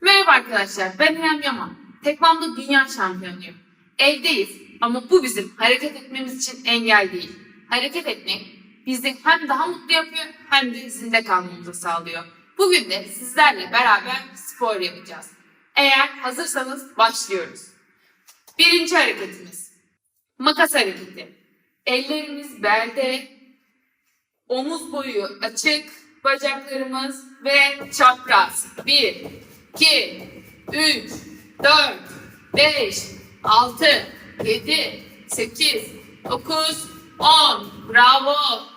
Merhaba arkadaşlar, ben İrem Yaman. Tekvando dünya şampiyonuyum. Evdeyiz ama bu bizim hareket etmemiz için engel değil. Hareket etmek bizi hem daha mutlu yapıyor hem de zinde kalmamızı sağlıyor. Bugün de sizlerle beraber spor yapacağız. Eğer hazırsanız başlıyoruz. Birinci hareketimiz. Makas hareketi. Ellerimiz belde, omuz boyu açık, bacaklarımız ve çapraz. 1, 2, 3, 4, 5, 6, 7, 8, 9, 10. Bravo.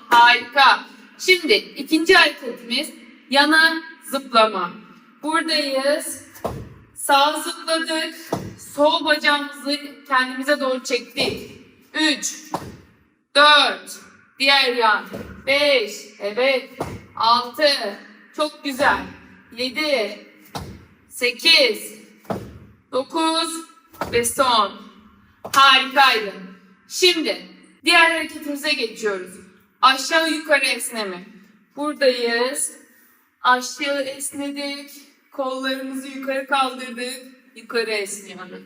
Harika. Şimdi ikinci hareketimiz yana zıplama. Buradayız. Sağ zıpladık. Sol bacağımızı kendimize doğru çektik. 3, 4, diğer yan. 5, evet. 6, çok güzel. 7, 8, 9 ve son. Harikaydı. Şimdi diğer hareketimize geçiyoruz. Aşağı yukarı esneme. Buradayız. Aşağı esnedik. Kollarımızı yukarı kaldırdık. Yukarı esniyoruz.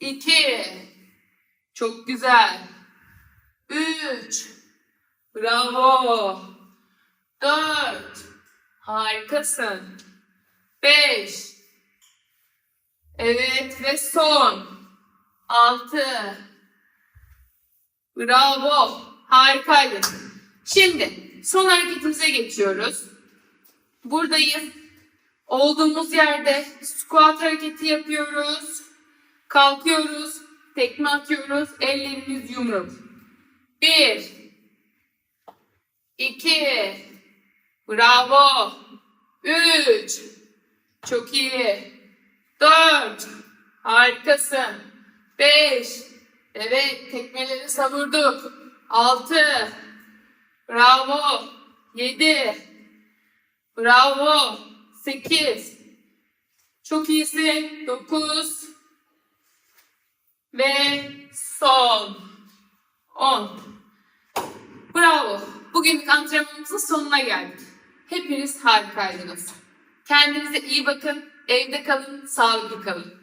2 Çok güzel. 3 Bravo. 4 Harikasın. 5 Evet ve son. 6 Bravo. Harikaydın. Şimdi son hareketimize geçiyoruz. Buradayız. Olduğumuz yerde squat hareketi yapıyoruz. Kalkıyoruz. Tekme atıyoruz. Ellerimiz yumruk. Bir. iki, Bravo. Üç. Çok iyi. Dört. Harikasın. Beş. Evet. Tekmeleri savurduk. Altı. Bravo. Yedi. Bravo. Sekiz. Çok iyisin. Dokuz. Ve son. On. Bravo. Bugünlük antrenmanımızın sonuna geldik. Hepiniz harikaydınız. Kendinize iyi bakın. Evde kalın. Sağlıklı kalın.